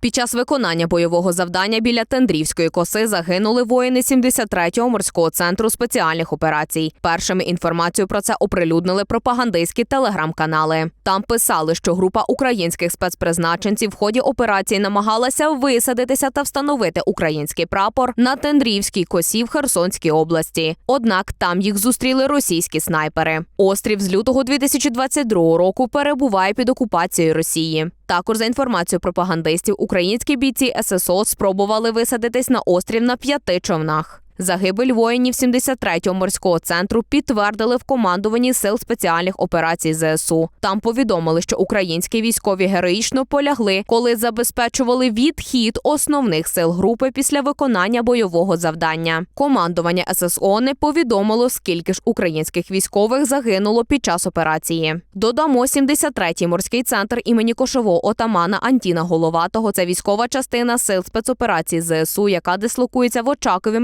Під час виконання бойового завдання біля Тендрівської коси загинули воїни 73-го морського центру спеціальних операцій. Першими інформацію про це оприлюднили пропагандистські телеграм-канали. Там писали, що група українських спецпризначенців в ході операції намагалася висадитися та встановити український прапор на Тендрівській косі в Херсонській області. Однак там їх зустріли російські снайпери. Острів з лютого 2022 року перебуває під окупацією Росії. Також за інформацією пропагандистів, українські бійці ССО спробували висадитись на острів на п'яти човнах. Загибель воїнів 73-го морського центру підтвердили в командуванні сил спеціальних операцій ЗСУ. Там повідомили, що українські військові героїчно полягли, коли забезпечували відхід основних сил групи після виконання бойового завдання. Командування ССО не повідомило, скільки ж українських військових загинуло під час операції. Додамо 73-й морський центр імені кошового отамана Антіна Головатого. Це військова частина сил спецоперацій ЗСУ, яка дислокується в Очакові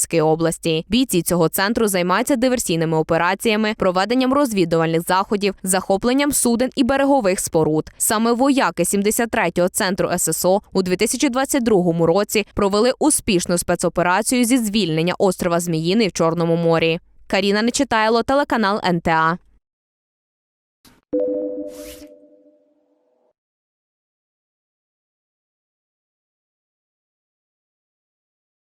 Одеської області. Бійці цього центру займаються диверсійними операціями, проведенням розвідувальних заходів, захопленням суден і берегових споруд. Саме вояки 73-го центру ССО у 2022 році провели успішну спецоперацію зі звільнення острова Зміїни в Чорному морі. Каріна Нечитайло, телеканал НТА.